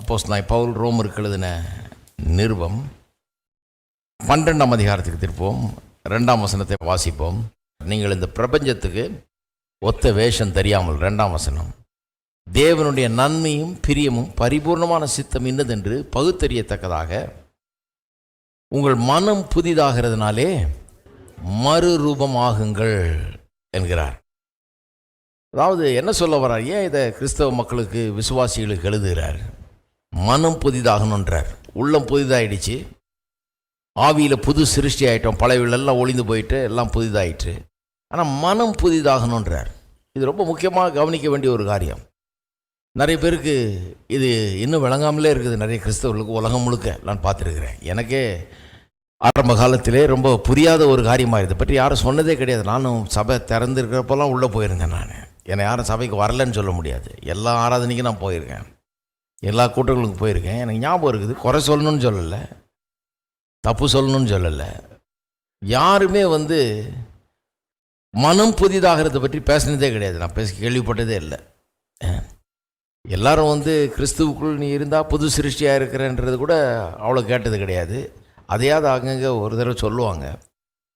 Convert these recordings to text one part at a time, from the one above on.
அப்போஸ் நான் பவுல் ரோமருக்கு எழுதின நிருபம். பன்னெண்டாம் அதிகாரத்துக்கு திருப்போம் ரெண்டாம் வசனத்தை வாசிப்போம். நீங்கள் இந்த பிரபஞ்சத்துக்கு ஒத்த வேஷம் தெரியாமல் ரெண்டாம் வசனம். தேவனுடைய நன்மையும் பிரியமும் பரிபூர்ணமான சித்தம் இன்னதென்று பகுத்தறியத்தக்கதாக. உங்கள் மனம் புதிதாகிறதுனாலே மறுரூபமாகுங்கள் என்கிறார். அதாவது என்ன சொல்ல வர்றார்? ஏன் இதை கிறிஸ்தவ மக்களுக்கு விசுவாசிகளுக்கு எழுதுகிறார்? மனம் புதிதாகணுன்றார் உள்ளம் புதிதாயிடுச்சு. ஆவியில் புது சிருஷ்டி ஆகிட்டோம் பழையவிலெல்லாம் ஒளிந்து போயிட்டு எல்லாம் புதிதாகிட்டு ஆனால் மனம் புதிதாகணுன்றார் இது ரொம்ப முக்கியமாக கவனிக்க வேண்டிய ஒரு காரியம். நிறைய பேருக்கு இது இன்னும் விளங்காமலே இருக்குது. நிறைய கிறிஸ்தவர்களுக்கு உலகம் முழுக்க நான் பார்த்துருக்குறேன். எனக்கே ஆரம்ப காலத்திலே ரொம்ப புரியாத ஒரு காரியமாக இதை பற்றி யாரும் சொன்னதே கிடையாது. நானும் சபை திறந்துருக்கிறப்பெல்லாம் உள்ளே போயிருந்தேன் நான். என்னை யாரும் சபைக்கு வரலன்னு சொல்ல முடியாது. எல்லா ஆராதனைக்கும் நான் போயிருக்கேன். எல்லா கூட்டங்களுக்கும் போயிருக்கேன். எனக்கு ஞாபகம் இருக்குது. குறை சொல்லணும்னு சொல்லலை. தப்பு சொல்லணும்னு சொல்லலை. யாருமே வந்து மனம் புதிதாகிறத பற்றி பேசினதே கிடையாது. நான் பேச கேள்விப்பட்டதே இல்லை. எல்லாரும் வந்து கிறிஸ்துவுக்குள் நீ இருந்தால் புது சிருஷ்டியாக இருக்கிறன்றது கூட அவ்வளோ கேட்டது கிடையாது. அதையாவது அங்கங்கே ஒரு தடவை சொல்லுவாங்க.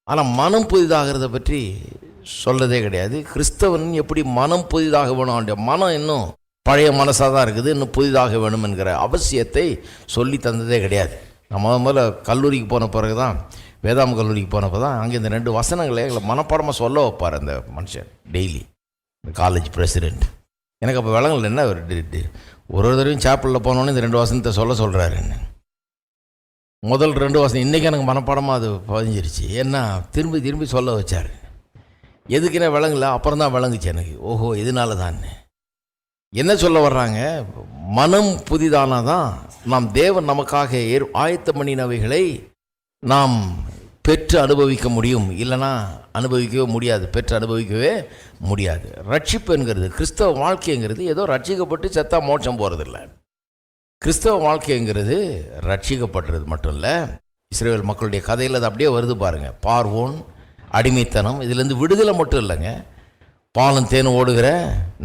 ஆனால் மனம் புதிதாகிறத பற்றி சொல்லதே கிடையாது. கிறிஸ்தவன் எப்படி மனம் புதிதாக வேணும் மனம் இன்னும் பழைய மனசாக தான் இருக்குது. இன்னும் புதிதாக வேணும் என்கிற அவசியத்தை சொல்லி தந்ததே கிடையாது. நான் முத முதல்ல கல்லூரிக்கு போன பிறகு தான் வேதாம கல்லூரிக்கு போனப்போ தான் அங்கே இந்த ரெண்டு வசனங்களை எங்களை மனப்பாடமாக சொல்ல வைப்பார் அந்த மனுஷன் டெய்லி. இந்த காலேஜ் பிரசிடெண்ட் எனக்கு அப்போ விலங்கல் என்ன ஒரு ஒரு ஒரு தடவையும் சாப்பிளில் போனோன்னு இந்த ரெண்டு வசனத்தை சொல்ல சொல்கிறாரு என்ன. முதல் ரெண்டு வசனம் இன்றைக்கி எனக்கு மனப்பாடமாக அது பதிஞ்சிருச்சு. ஏன்னா திரும்பி திரும்பி சொல்ல வச்சார். எதுக்குன்னா விளங்கல அப்புறம் தான் விளங்குச்சு எனக்கு. ஓஹோ இதனால தான் என்ன சொல்ல வர்றாங்க? மனம் புதிதானாதான் நாம் தேவன் நமக்காக ஏற் ஆயத்த பண்ணினவைகளை நாம் பெற்று அனுபவிக்க முடியும். இல்லைன்னா அனுபவிக்கவே முடியாது. பெற்று அனுபவிக்கவே முடியாது. ரட்சிப்பு என்கிறது கிறிஸ்தவ வாழ்க்கைங்கிறது ஏதோ ரட்சிக்கப்பட்டு செத்தா மோட்சம் போகிறதில்ல கிறிஸ்தவ வாழ்க்கைங்கிறது ரட்சிக்கப்படுறது மட்டும் இல்லை இஸ்ரேல் மக்களுடைய கதையில் அது அப்படியே வருது பாருங்கள் பார்வோன் அடிமைத்தனம் இதுலேருந்து விடுதலை மட்டும் இல்லைங்க. பாலும் தேனும் ஓடுகிற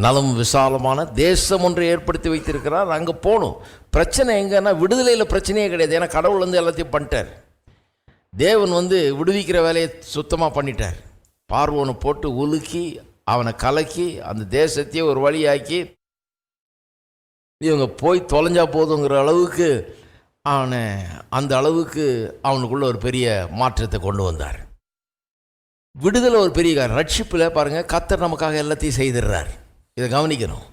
நலம் விசாலமான தேசம் ஒன்று ஏற்படுத்தி வைத்திருக்கிறார். அங்கே போகணும். பிரச்சனை எங்கன்னா விடுதலையில் பிரச்சனையே கிடையாது. ஏன்னா கடவுள் வந்து எல்லாத்தையும் பண்ணிட்டார். தேவன் வந்து விடுவிக்கிற வேலையை சுத்தமாக பண்ணிட்டார். பார்வோனை போட்டு உலுக்கி அவனை கலக்கி அந்த தேசத்தையே ஒரு வழியாக்கி இவங்க போய் தொலைஞ்சா போதுங்கிற அளவுக்கு அவனை அந்த அளவுக்கு அவனுக்குள்ள ஒரு பெரிய மாற்றத்தை கொண்டு வந்தார். விடுதலை ஒரு பெரிய காரணம் ரட்சிப்பில் பாருங்கள் கத்தர் நமக்காக எல்லாத்தையும் செய்திடுறார். இதை கவனிக்கணும்.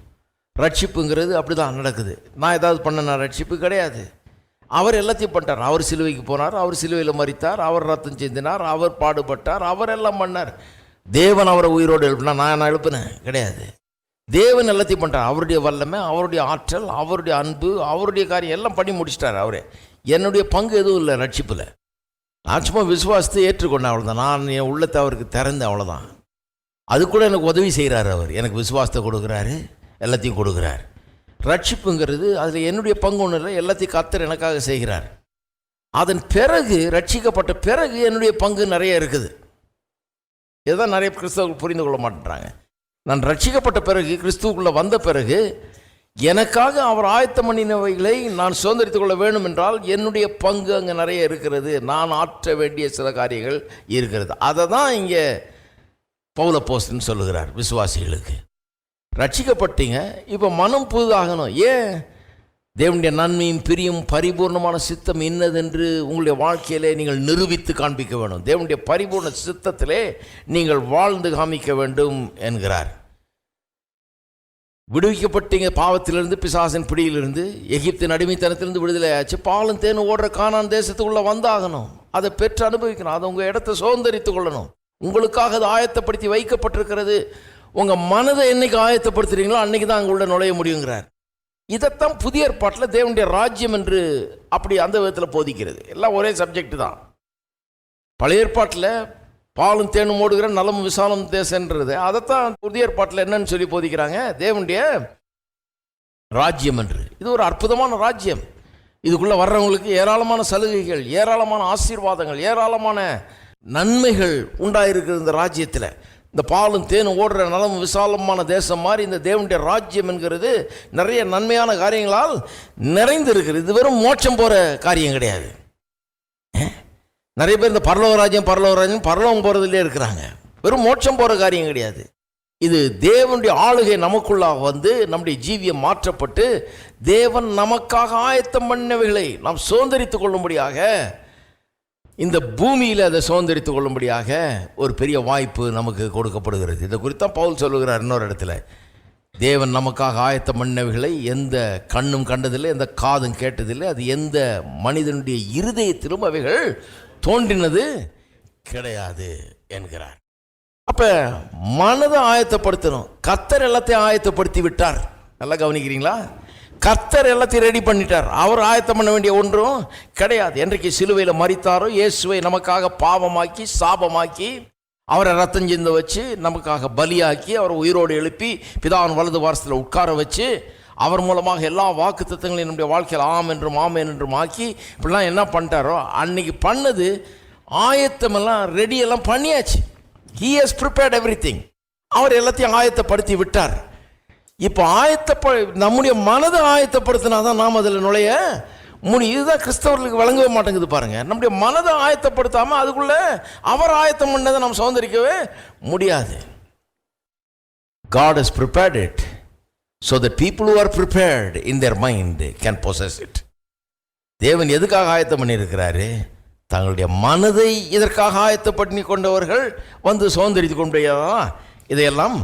ரட்சிப்புங்கிறது அப்படி தான் நடக்குது. நான் ஏதாவது பண்ண ரட்சிப்பு கிடையாது. அவர் எல்லாத்தையும் பண்ணிட்டார். அவர் சிலுவைக்கு போனார் அவர் சிலுவையில் மறித்தார் அவர் ரத்தம் சிந்தினார் அவர் பாடுபட்டார் அவர் எல்லாம் பண்ணார். தேவன் அவரை உயிரோடு எழுப்பினா நான் நான் எழுப்பினேன்? கிடையாது. தேவன் எல்லாத்தையும் பண்ணுறார் அவருடைய வல்லமை அவருடைய ஆற்றல் அவருடைய அன்பு அவருடைய காரியம் எல்லாம் பண்ணி முடிச்சிட்டார் அவரே. என்னுடைய பங்கு எதுவும் இல்லை ரட்சிப்பில். நான் சும்மா விசுவாசத்தை ஏற்றுக்கொண்டேன் அவ்வளோதான் நான் என் உள்ளத்தை அவருக்கு திறந்தேன் அவ்வளோதான் அது கூட எனக்கு உதவி செய்கிறார் அவர். எனக்கு விசுவாசத்தை கொடுக்குறாரு எல்லாத்தையும் கொடுக்குறார். ரட்சிப்புங்கிறது அதில் என்னுடைய பங்கு ஒன்றும் இல்லை எல்லாத்தையும் கத்தர் எனக்காக செய்கிறார். அதன் பிறகு ரட்சிக்கப்பட்ட பிறகு என்னுடைய பங்கு நிறைய இருக்குது. இதுதான் நிறைய கிறிஸ்தவர்கள் புரிந்து கொள்ள மாட்டேறாங்க நான் ரட்சிக்கப்பட்ட பிறகு கிறிஸ்துவுக்குள்ளே வந்த பிறகு எனக்காக அவர் ஆயத்தம் பண்ணினவைகளை நான் சுதந்திரித்துக் கொள்ள வேண்டும் என்றால் என்னுடைய பங்கு அங்கே நிறைய இருக்கிறது. நான் ஆற்ற வேண்டிய சில காரியங்கள் இருக்கிறது. அதை தான் இங்கே பௌல போஸ்ட்னு சொல்லுகிறார் விசுவாசிகளுக்கு. ரட்சிக்கப்பட்டீங்க இப்போ மனம் புதிதாகணும். ஏன்? தேவனுடைய நன்மையும் பிரியும் பரிபூர்ணமான சித்தம் என்னதென்று உங்களுடைய வாழ்க்கையிலே நீங்கள் நிரூபித்து காண்பிக்க வேண்டும். தேவனுடைய பரிபூர்ண சித்தத்திலே நீங்கள் வாழ்ந்து காமிக்க வேண்டும் என்கிறார். விடுவிக்கப்பட்டீங்க. பாவத்திலிருந்து பிசாசின் பிடியிலிருந்து எகிப்தின் அடிமைத்தனத்திலிருந்து விடுதலை ஆச்சு. பாலும் தேனும் ஓடுற காணான் தேசத்துக்குள்ளே வந்தாகணும். அதை பெற்று அனுபவிக்கணும். அதை உங்கள் இடத்த சுதந்திரித்து கொள்ளணும். உங்களுக்காக அது ஆயத்தப்படுத்தி வைக்கப்பட்டிருக்கிறது. உங்கள் மனதை என்னைக்கு ஆயத்தப்படுத்துறீங்களோ அன்னைக்கு தான் அங்கே உள்ள நுழைய முடியுங்கிறார். இதைத்தான் புதிய ஏற்பாட்டில் தேவனுடைய ராஜ்யம் என்று அப்படி அந்த விதத்தில் போதிக்கிறது. எல்லாம் ஒரே சப்ஜெக்ட் தான். பழைய ஏற்பாட்டில் பாலும் தேனும் ஓடுகிற நலம் விசாலம் தேசன்றது. அதைத்தான் புதிய ஏற்பாட்டில் என்னன்னு சொல்லி போதிக்கிறாங்க. தேவனுடைய ராஜ்யம் என்று. இது ஒரு அற்புதமான ராஜ்யம். இதுக்குள்ளே வர்றவங்களுக்கு ஏராளமான சலுகைகள் ஏராளமான ஆசீர்வாதங்கள் ஏராளமான நன்மைகள் உண்டாயிருக்கிற இந்த ராஜ்யத்தில். இந்த பாலும் தேனும் ஓடுற நலம் விசாலமான தேசம் மாதிரி இந்த தேவனுடைய ராஜ்யம் என்கிறது நிறைய நன்மையான காரியங்களால் நிறைந்திருக்கிறது. இது வெறும் மோட்சம் போகிற காரியம் கிடையாது. நிறைய பேர் இந்த பரலோகராஜ்யம் பரலோகராஜ்யம் பரலோகம் போகிறதுலே இருக்கிறாங்க. வெறும் மோட்சம் போகிற காரியம் கிடையாது. இது தேவனுடைய ஆளுகை நமக்குள்ளாக வந்து நம்முடைய ஜீவியம் மாற்றப்பட்டு தேவன் நமக்காக ஆயத்தம் பண்ணவைகளை நாம் சுதந்திரித்து கொள்ளும்படியாக இந்த பூமியில் அதை சுதந்திரித்து கொள்ளும்படியாக ஒரு பெரிய வாய்ப்பு நமக்கு கொடுக்கப்படுகிறது. இதை குறித்தான் பவுல் சொல்லுகிறார் இன்னொரு இடத்துல. தேவன் நமக்காக ஆயத்தம் பண்ணவைகளை எந்த கண்ணும் கண்டதில்லை எந்த காதும் கேட்டதில்லை. அது எந்த மனிதனுடைய இருதயத்திலும் அவைகள் தோன்றினது கிடையாது என்கிறார். அப்ப மனதை ஆயத்தப்படுத்தணும். கத்தர் எல்லாத்தையும் ஆயத்தப்படுத்தி விட்டார். நல்லா கவனிக்கிறீங்களா? கர்த்தர் எல்லாத்தையும் ரெடி பண்ணிட்டார். அவர் ஆயத்தம் பண்ண வேண்டிய ஒன்றும் கிடையாது. என்றைக்கு சிலுவையில் மறித்தாரோ இயேசுவை நமக்காக பாவமாக்கி சாபமாக்கி அவரை ரத்தம் சிந்த வச்சு நமக்காக பலியாக்கி அவரை உயிரோடு எழுப்பி பிதாவின் வலது வாரத்தில் உட்கார வச்சு அவர் மூலமாக எல்லா வாக்கு தத்துவங்களையும் நம்முடைய வாழ்க்கையில் ஆம் என்றும் ஆமேன் என்றும் ஆக்கி இப்படிலாம் என்ன பண்ணிட்டாரோ அன்னைக்கு பண்ணது ஆயத்தமெல்லாம் ரெடியெல்லாம் பண்ணியாச்சு. He has prepared every thing எல்லாத்தையும் ஆயத்தப்படுத்தி விட்டார். இப்போ ஆயத்தப்ப நம்முடைய மனதை ஆயத்தப்படுத்தினா தான் நாம் அதில் நுழைய முடியும் இதுதான் கிறிஸ்தவர்களுக்கு வழங்கவே மாட்டேங்குது பாருங்கள் நம்முடைய மனதை ஆயத்தப்படுத்தாமல் அதுக்குள்ளே அவர் ஆயத்தம் பண்ணதை நாம் சுதந்திரிக்கவே முடியாது. God is prepared it so the people who are prepared in their mind can possess it. தேவன் எதுக்காக ஆயத்தம் பண்ணியிருக்கிறாரு? தங்களுடைய மனதை இதற்காக ஆயத்தம் பண்ணி கொண்டவர்கள் வந்து சுதந்திரித்து கொண்டதான் இதையெல்லாம்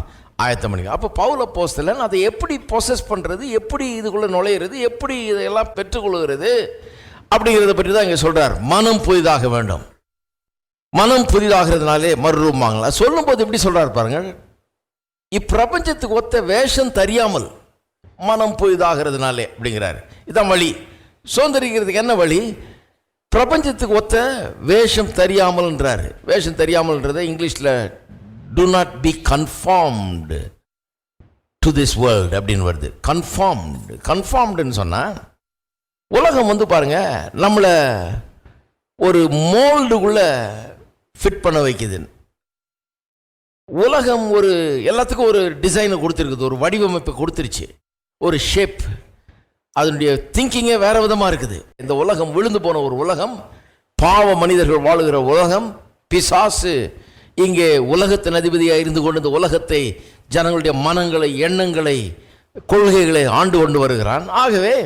ஆயத்தம் பண்ணி அப்போ பவுல போஸ்தலன் அதை எப்படி ப்ரொசஸ் பண்ணுறது எப்படி இதுக்குள்ளே நுழையிறது? எப்படி இதையெல்லாம் பெற்றுக்கொள்கிறது? அப்படிங்கிறத பற்றி தான் இங்கே சொல்கிறார் மனம் புதிதாக வேண்டும். மனம் புதிதாகிறதுனாலே மறுரூபாங்களா சொல்லும்போது எப்படி சொல்கிறார் பாருங்கள். இப்பிரபஞ்சத்துக்கு ஒத்த வேஷம் தெரியாமல் மனம் புதிதாகிறதுனாலே அப்படிங்கிறாரு. இதான் வழி. சுதந்திரிக்கிறதுக்கு என்ன வழி? பிரபஞ்சத்துக்கு ஒத்த வேஷம் தெரியாமல்ன்றாரு. வேஷம் தெரியாமல்ன்றதை இங்கிலீஷில் do not be conformed to this world அப்படின்னு வருது. கன்ஃபார்ம்டு கன்ஃபார்ம்டுன்னு சொன்னால் உலகம் வந்து பாருங்க நம்மளை ஒரு மோல்டுக்குள்ளே ஃபிட் பண்ண வைக்குது. உலகம் ஒரு எல்லாத்துக்கும் ஒரு டிசைனை கொடுத்துருக்குது ஒரு வடிவமைப்பை கொடுத்துருச்சு. ஒரு ஷேப் அதனுடைய திங்கிங்கே வேற விதமாக இருக்குது. இந்த உலகம் விழுந்து போன ஒரு உலகம் பாவ மனிதர்கள் வாழுகிற உலகம் பிசாசு இங்கே உலகத்தின் அதிபதியாக இருந்து கொண்டு இந்த உலகத்தை ஜனங்களுடைய மனங்களை எண்ணங்களை கொள்கைகளை ஆண்டு கொண்டு வருகிறான். ஆகவே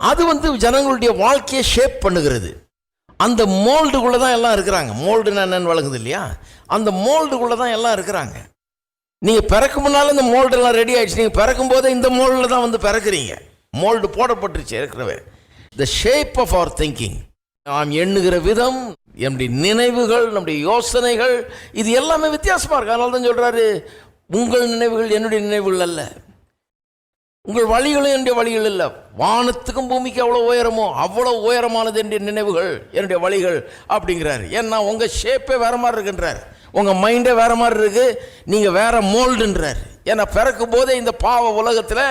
அது வந்து ஜனங்களுடைய வாழ்க்கையை ஷேப் பண்ணுகிறது. அந்த மோல்டுக்குள்ளே தான் எல்லாம் இருக்கிறாங்க. மோல்டுன்னு என்னென்னு வழங்குது இல்லையா? அந்த மோல்டுக்குள்ளே தான் எல்லாம் இருக்கிறாங்க. நீங்கள் பிறக்கு முன்னால் இந்த மோல்டெல்லாம் ரெடி ஆயிடுச்சு. நீங்கள் பிறக்கும் போதே இந்த மோல்டில் தான் வந்து பிறக்குறீங்க. மோல்டு போடப்பட்டுருச்சு ஏற்கனவே. The shape of our thinking நாம் எண்ணுகிற விதம் நம்முடைய நினைவுகள் நம்முடைய யோசனைகள் இது எல்லாமே வித்தியாசமாக இருக்குது அதனால தான் சொல்கிறாரு உங்கள் நினைவுகள் என்னுடைய நினைவுகள் அல்ல. உங்கள் வழிகளும் என்னுடைய வழிகள் இல்லை. வானத்துக்கும் பூமிக்கு அவ்வளோ உயரமோ அவ்வளோ உயரமானது என்னுடைய நினைவுகள் என்னுடைய வழிகள் அப்படிங்கிறாரு. ஏன்னா உங்கள் ஷேப்பே வேறு மாதிரி இருக்குன்றார். உங்கள் மைண்டே வேறு மாதிரி இருக்குது நீங்கள் வேறு மோல்டுன்றார் ஏன்னா பிறக்கும் போதே இந்த பாவ உலகத்தில்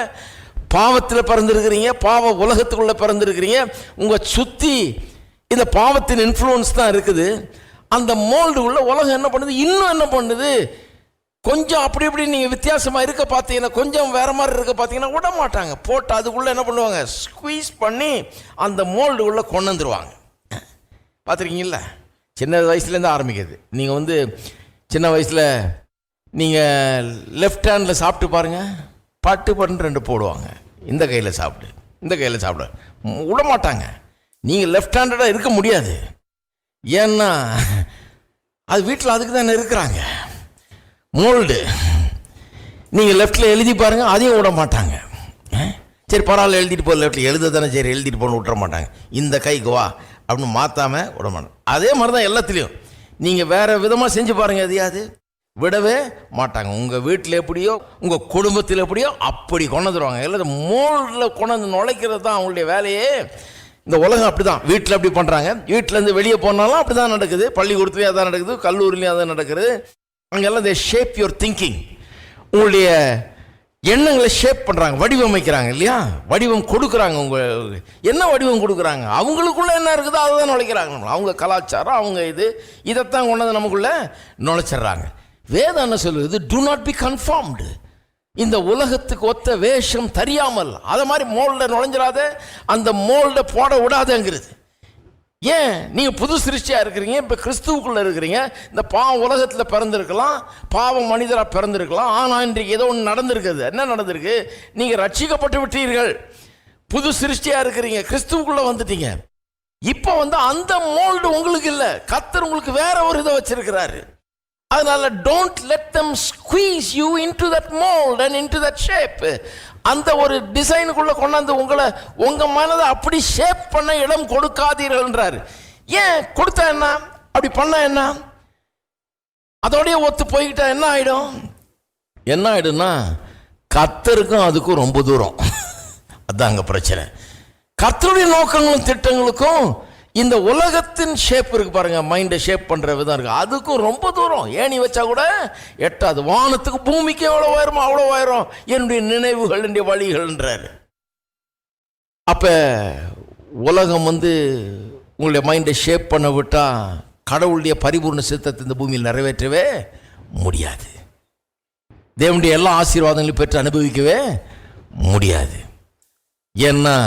பாவத்தில் பிறந்திருக்கிறீங்க பாவ உலகத்துக்குள்ளே பிறந்திருக்கிறீங்க. உங்கள் சுற்றி இந்த பாவத்தின் இன்ஃப்ளூயன்ஸ் தான் இருக்குது. அந்த மோல்டு உள்ள உலகம் என்ன பண்ணுது? இன்னும் என்ன பண்ணுது? கொஞ்சம் அப்படி இப்படி நீங்கள் வித்தியாசமாக இருக்க பார்த்தீங்கன்னா கொஞ்சம் வேறு மாதிரி இருக்க பார்த்தீங்கன்னா விட மாட்டாங்க போட்டு அதுக்குள்ளே என்ன பண்ணுவாங்க? ஸ்குவீஸ் பண்ணி அந்த மோல்டு உள்ளே கொண்டு வந்துருவாங்க. பார்த்துருக்கீங்களா சின்ன வயசுலேருந்து ஆரம்பிக்கிறது நீங்கள் வந்து சின்ன வயசில் நீங்கள் லெஃப்ட் ஹேண்டில் சாப்பிட்டு பாருங்கள் பட்டு பட்டு ரெண்டு போடுவாங்க. இந்த கையில் சாப்பிடு இந்த கையில் சாப்பிடு. விட மாட்டாங்க நீங்கள் லெஃப்ட் ஹேண்டடாக இருக்க முடியாது. ஏன்னா அது வீட்டில் அதுக்கு தானே இருக்கிறாங்க. மோல்டு. நீங்கள் லெஃப்டில் எழுதி பாருங்கள் அதையும் விட மாட்டாங்க. சரி பரவாயில்ல எழுதிட்டு போ லெஃப்டில். எழுத தானே சரி எழுதிட்டு போகணும் விட்டுற மாட்டாங்க. இந்த கைக்கு வா அப்படின்னு மாற்றாமல் விட மாட்டாங்க. அதே மாதிரி தான் எல்லாத்துலேயும். நீங்கள் வேறு விதமாக செஞ்சு பாருங்கள் எதையாவது. விடவே மாட்டாங்க. உங்கள் வீட்டில் எப்படியோ உங்கள் குடும்பத்தில் எப்படியோ அப்படி கொண்டு வந்துருவாங்க மோல்டில் கொண்டாந்து நுழைக்கிறது தான் அவங்களுடைய வேலையே. இந்த உலகம் அப்படி தான் வீட்டில் அப்படி பண்ணுறாங்க வீட்டிலேருந்து வெளியே போனாலும் அப்படி தான் நடக்குது. பள்ளிக்கூடத்துலேயும் அதான் நடக்குது. கல்லூரிலையும் அதான் நடக்குது. அங்கெல்லாம் தே ஷேப் யுவர் திங்கிங் உங்களுடைய எண்ணங்களை ஷேப் பண்ணுறாங்க வடிவமைக்கிறாங்க இல்லையா? வடிவம் கொடுக்குறாங்க உங்க என்ன வடிவம் கொடுக்குறாங்க? அவங்களுக்குள்ள என்ன இருக்குதோ அதை தான் நுழைக்கிறாங்க. அவங்க கலாச்சாரம் அவங்க இது இதைத்தான் கொண்டாந்து நமக்குள்ளே நுழைச்சிட்றாங்க. நுழைச்சிடுறாங்க வேதம் என்ன சொல்லுது? டு நாட் பி கன்ஃபார்ம்டு இந்த உலகத்துக்கு ஒத்த வேஷம் தெரியாமல் அதை மாதிரி மோல்ட நுழைஞ்சிடாத அந்த மோல்டை போட விடாதங்கிறது. ஏன்? நீங்கள் புது சிருஷ்டியாக இருக்கிறீங்க இப்போ கிறிஸ்துவுக்குள்ளே இருக்கிறீங்க. இந்த பாவம் உலகத்தில் பிறந்திருக்கலாம் பாவம் மனிதராக பிறந்திருக்கலாம். ஆனால் இன்றைக்கு ஏதோ ஒன்று நடந்திருக்குது. என்ன நடந்திருக்கு? நீங்கள் ரட்சிக்கப்பட்டு விட்டீர்கள். புது சிருஷ்டியாக இருக்கிறீங்க. கிறிஸ்துவுக்குள்ளே வந்துட்டீங்க. இப்போ வந்து அந்த மோல்டு உங்களுக்கு இல்லை. கத்தர் உங்களுக்கு வேற ஒரு இதை வச்சிருக்கிறாரு. அதனால don't let them squeeze you into that mould and into that shape அந்த ஒரு டிசைனுக்குள்ளே கொண்டாந்து உங்களை உங்கள் மனதை அப்படி ஷேப் பண்ண இடம் கொடுக்காதீர்கள்ன்றாரு ஏன்? கொடுத்தா என்ன? அப்படி பண்ணா என்ன? அதோடய ஒத்து போய்கிட்டா என்ன ஆகிடும் என்ன ஆகிடும்னா கத்தருக்கும் அதுக்கும் ரொம்ப தூரம். அதாங்க பிரச்சனை. கத்தருடைய நோக்கங்களும் திட்டங்களுக்கும் இந்த உலகத்தின் ஷேப் இருக்கு பாருங்க மைண்டை ஷேப் பண்ணுற விதம் இருக்கு. அதுக்கும் ரொம்ப தூரம். ஏணி வச்சா கூட எட்டாது. வானத்துக்கு பூமிக்கு எவ்வளோ உயரமோ அவ்வளோ உயரம். என்னுடைய நினைவுகள் என்னுடைய வழிகள்ன்றாரு. அப்ப உலகம் வந்து உங்களுடைய மைண்டை ஷேப் பண்ண விட்டால் கடவுளுடைய பரிபூர்ண சித்தத்தை இந்த பூமியில் நிறைவேற்றவே முடியாது. தேவனுடைய எல்லா ஆசீர்வாதங்களையும் பெற்று அனுபவிக்கவே முடியாது. ஏன்னா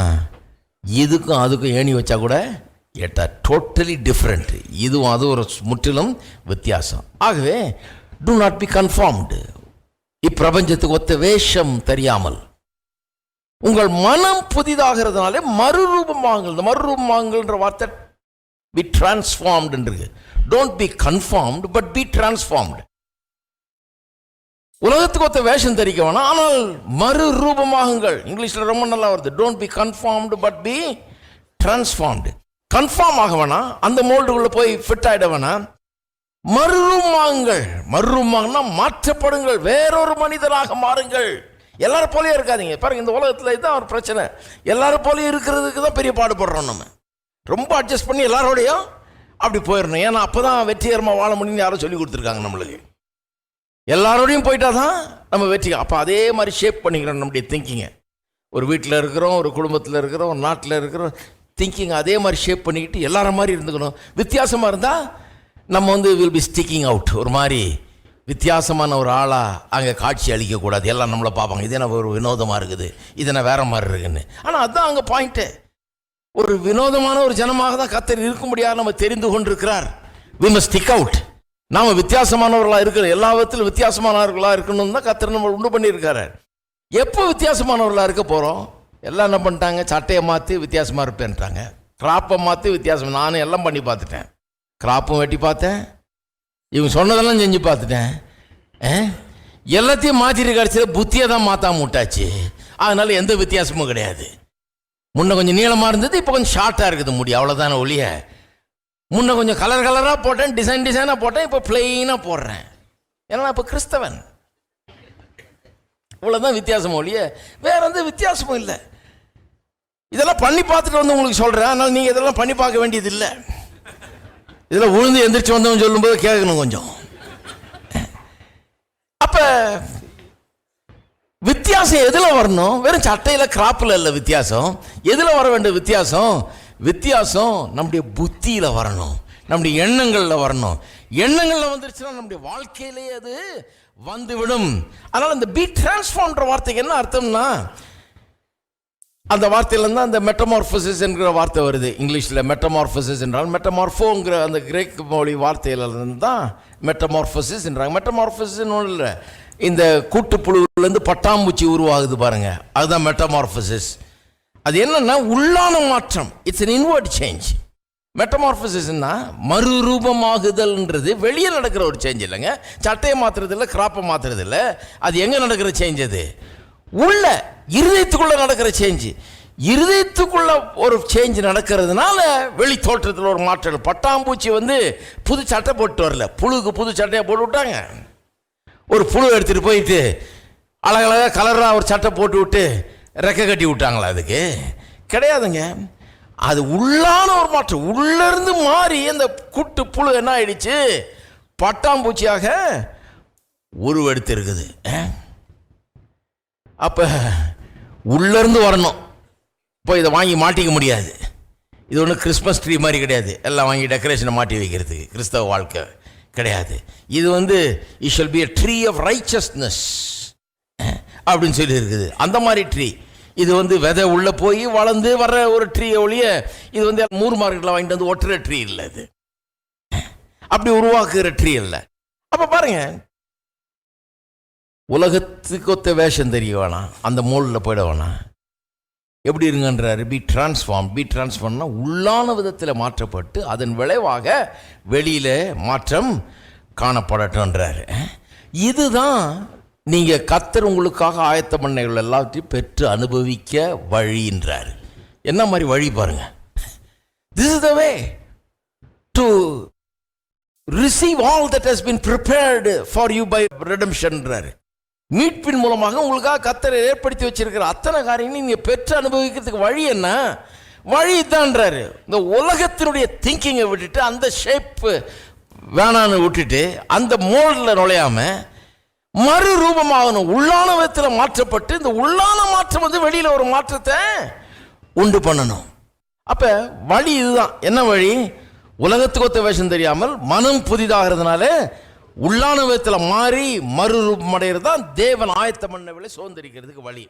இதுக்கும் அதுக்கும் ஏணி வச்சா கூட எட்டா டோட்டலி டிஃப்ரெண்ட் இதுவும் அது ஒரு முற்றிலும் வித்தியாசம். ஆகவே டு நாட் பி கன்ஃபார்ம்டு இப்பிரபஞ்சத்துக்கு ஒத்த வேஷம் தெரியாமல். உங்கள் மனம் புதிதாகிறதுனாலே மறுரூபமாங்கள் இந்த மறுரூபமாங்கள்ன்ற வார்த்தை be டிரான்ஸ்ஃபார்ம்டுன்றது don't be conformed but be transformed உலகத்துக்கு ஒத்த வேஷம் தெரிவிக்க வேணாம் ஆனால் மறுரூபமாகுங்கள். இங்கிலீஷில் ரொம்ப நல்லா வருது. Don't be conformed but be transformed conform ஆக வேணாம். அந்த மோல்டுக்குள்ள போய் ஃபிட் ஆகிட வேணாம். மறுமாங்கள் மறுரூபமாகனா மாற்றப்படுங்கள். வேறொரு மனிதராக மாறுங்கள். எல்லாரும் போலயே இருக்காதீங்க. பாருங்க இந்த உலகத்தில் இதுதான் ஒரு பிரச்சனை. எல்லாரும் போலயே இருக்கிறதுக்கு தான் பெரிய பாடுபடுறோம் நம்ம. ரொம்ப அட்ஜஸ்ட் பண்ணி எல்லாரோடையும் அப்படி போயிடணும். ஏன்னா அப்போ தான் வெற்றிகரமாக வாழ முடியும்னு யாரும் சொல்லி கொடுத்துருக்காங்க நம்மளுக்கு. எல்லாரோடையும் போயிட்டா தான் நம்ம வெற்றி. அப்போ அதே மாதிரி ஷேப் பண்ணிக்கிறோம் நம்முடைய திங்கிங்கை ஒரு வீட்டில் இருக்கிறோம் ஒரு குடும்பத்தில் இருக்கிறோம் ஒரு நாட்டில் இருக்கிறோம். திங்கிங் அதே மாதிரி ஷேப் பண்ணிக்கிட்டு எல்லார மாதிரி இருந்துக்கணும். வித்தியாசமாக இருந்தால் நம்ம வந்து வில் பி ஸ்டிக்கிங் அவுட் ஒரு மாதிரி வித்தியாசமான ஒரு ஆளாக அங்கே காட்சி அளிக்கக்கூடாது. எல்லாம் நம்மளை பார்ப்பாங்க. இது என்ன ஒரு வினோதமாக இருக்குது? இது என்ன வேறு மாதிரி இருக்குன்னு. ஆனால் அதுதான் அங்கே பாயிண்ட்டு ஒரு வினோதமான ஒரு ஜனமாக தான் கத்தர் இருக்கும்படியாக நம்ம தெரிந்து கொண்டிருக்கிறார். வி மஸ்ட் ஸ்டிக் அவுட் நாம் வித்தியாசமானவர்களாக இருக்கிற எல்லா விதத்திலும் வித்தியாசமானவர்களாக இருக்கணும்னு தான் கத்தர் நம்ம உண்டு பண்ணியிருக்காரு. எப்போ வித்தியாசமானவர்களாக இருக்க போகிறோம் எல்லாம் என்ன பண்ணிட்டாங்க? சட்டையை மாற்றி வித்தியாசமாக இருப்பேன்ட்டாங்க. கிராப்பை மாற்றி வித்தியாசம் நானும் எல்லாம் பண்ணி பார்த்துட்டேன். கிராப்பும் வெட்டி பார்த்தேன். இவங்க சொன்னதெல்லாம் செஞ்சு பார்த்துட்டேன். ஆ? எல்லாத்தையும் மாற்றிட்டு கிடச்சது புத்தியை தான் மாற்றாம விட்டாச்சு. அதனால் எந்த வித்தியாசமும் கிடையாது. முன்ன கொஞ்சம் நீளமாக இருந்தது இப்போ கொஞ்சம் ஷார்ட்டாக இருக்குது முடி. அவ்வளோதான ஒழிய. முன்ன கொஞ்சம் கலர் கலராக போட்டேன் டிசைன் டிசைனாக போட்டேன் இப்போ பிளெயினாக போடுறேன். ஏன்னா இப்போ கிறிஸ்தவன். இவ்வளோதான் வித்தியாசம் ஒழிய. வேற எந்த வித்தியாசமும் இல்லை. இதெல்லாம் பண்ணி பார்த்துட்டு வந்து உங்களுக்கு சொல்கிறேன் அதனால் நீங்கள் இதெல்லாம் பண்ணி பார்க்க வேண்டியது இல்லை இதில் உழுந்து எந்திரிச்சு வந்தவன் சொல்லும்போது கேட்கணும் கொஞ்சம். அப்போ வித்தியாசம் எதில் வரணும்? வெறும் சட்டையில் கிராப்பில் இல்லை வித்தியாசம். எதில் வர வேண்டிய வித்தியாசம்? வித்தியாசம் நம்முடைய புத்தியில் வரணும். நம்முடைய எண்ணங்களில் வரணும். எண்ணங்களில் வந்துருச்சுன்னா நம்முடைய வாழ்க்கையிலேயே அது வந்துவிடும். அதனால் இந்த பி டிரான்ஸ்ஃபார்ம்ன்ற வார்த்தைக்கு என்ன அர்த்தம்னா அந்த வார்த்தையிலேருந்து அந்த மெட்டமார்போசிஸ் என்கிற வார்த்தை வருது. இங்கிலீஷில் மெட்டமார்போசிஸ் என்றால் மெட்டமார்ஃபோங்கிற அந்த கிரேக் மொழி வார்த்தையிலேருந்து தான் மெட்டமார்போசிஸ் என்றாங்க மெட்டமார்போசிஸ் ஒன்றும் இல்லை. இந்த கூட்டுப்புழுவிலேருந்து பட்டாம்பூச்சி உருவாகுது பாருங்கள் அதுதான் மெட்டமார்ஃபசிஸ் அது என்னென்னா உள்ளான மாற்றம். இட்ஸ் அன் inward சேஞ்ச் மெட்டமார்போசிஸ்னா மறுரூபமாகுதல்ன்றது. வெளியே நடக்கிற ஒரு சேஞ்ச் இல்லைங்க. சட்டையை மாற்றுறது இல்லை கிராப்பை மாற்றுறது இல்லை அது எங்கே நடக்கிற சேஞ்ச் அது? உள்ள இருதயத்துக்குள்ள நடக்கிற சேஞ்ச் இருதயத்துக்குள்ள ஒரு சேஞ்ச் நடக்கிறதுனால வெளி தோற்றத்தில் ஒரு மாற்றம். பட்டாம்பூச்சி வந்து புது சட்டை போட்டு வரல. புழுக்கு புது சட்டையை போட்டு விட்டாங்க. ஒரு புழு எடுத்துட்டு போயிட்டு அழகழகாக கலராக ஒரு சட்டை போட்டு விட்டு ரெக்கை கட்டி விட்டாங்களா அதுக்கு? கிடையாதுங்க. அது உள்ளான ஒரு மாற்றம். உள்ளேருந்து மாறி அந்த குட்டு புழு என்ன ஆயிடுச்சு? பட்டாம்பூச்சியாக உருவெடுத்து இருக்குது. அப்போ உள்ளேருந்து வரணும். இப்போ இதை வாங்கி மாட்டிக்க முடியாது. இது ஒன்றும் கிறிஸ்மஸ் ட்ரீ மாதிரி கிடையாது. எல்லாம் வாங்கி டெக்கரேஷனை மாட்டி வைக்கிறதுக்கு. கிறிஸ்தவ வாழ்க்கை கிடையாது. இது வந்து he shall be a tree of richness அப்படின்னு சொல்லி இருக்குது. அந்த மாதிரி ட்ரீ இது வந்து விதை உள்ளே போய் வளர்ந்து வர்ற ஒரு ட்ரீ ஒழிய இது வந்து மூர் மார்க்கெட்டில் வாங்கிட்டு வந்து ஒட்டுற ட்ரீ இல்லை இது. அப்படி உருவாக்குகிற ட்ரீ இல்லை. அப்போ பாருங்கள் உலகத்துக்கு ஒத்த வேஷம் தெரிய வேணாம். அந்த மோல்டில் போயிட வேணாம். எப்படி இருங்கன்றாரு? பி டிரான்ஸ்ஃபார்ம் பி டிரான்ஸ்ஃபார்ம்னா உள்ளான விதத்தில் மாற்றப்பட்டு அதன் விளைவாக வெளியில் மாற்றம் காணப்படட்டும்ன்றாரு. இதுதான் நீங்கள் கத்தர் உங்களுக்காக ஆயத்த பண்ணைகள் எல்லாத்தையும் பெற்று அனுபவிக்க வழின்றார். என்ன மாதிரி வழி பாருங்கள் this is the way to receive all that has been prepared for you by ரெடம்ஷன்றாரு மீட்பின் மூலமாக உங்களுக்காக கத்தரை ஏற்படுத்தி வச்சிருக்கிற அத்தனை காரியங்களையும் நீங்கள் பெற்று அனுபவிக்கிறதுக்கு வழி என்ன? வழி இதான்றாரு. இந்த உலகத்தினுடைய திங்கிங்கை விட்டுட்டு அந்த ஷேப்பு வேணான்னு விட்டுட்டு அந்த மோல்டில் நுழையாம மறு ரூபமாகணும் உள்ளான விதத்தில் மாற்றப்பட்டு இந்த உள்ளான மாற்றம் வந்து வெளியில் ஒரு மாற்றத்தை உண்டு பண்ணணும். அப்போ வழி இதுதான். என்ன வழி? உலகத்துக்கு ஒத்த வேஷம் தெரியாமல் மனம் புதிதாகிறதுனால உள்ளான விதத்தில் மாறி மறுரூபம் அடைகிறது தான் தேவன் ஆயத்தம் பண்ண விலை சுதந்திரிக்கிறதுக்கு வழி.